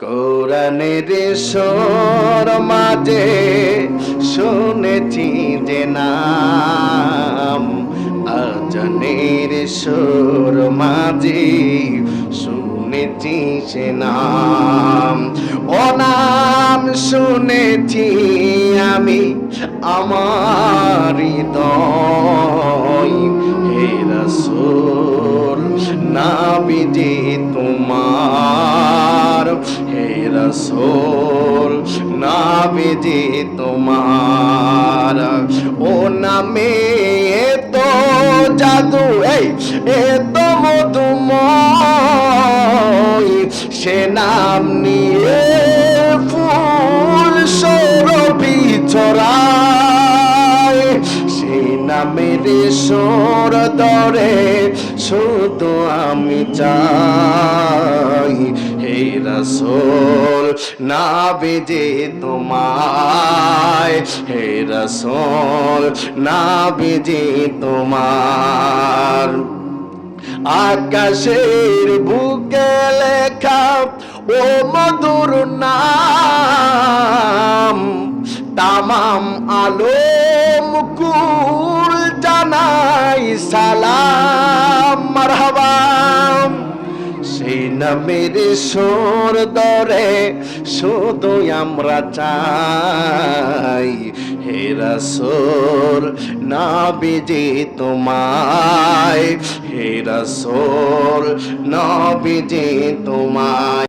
কোরআনের সর মাঝে শুনেছি যে নাম, আজানের সর মাঝে শুনেছি সে নাম। ও নাম শুনেছি আমি আমার হৃদয় হে রসুল নাবিজি তোমার রসুল নাবিজি তোমার। ও নামে তো জাদু, এই এ তো মধুময়, সে নাম নিয়ে ফুল সৌরভি ছড়ায়। সেই নামের সোর দরে শুধু আমি চাই। রসোল না বেজে তোমায়। হে রসোল না বেজে তোমার। আকাশের বুকে লেখা, ও মধুর নাম। তামাম আলো মুকুল জানাই সালাম। নামের সোর দরে শুধু আমরা চাই। হেরা সোর না বিজি তোমায়। হেরা সোর না বিজি তোমায়।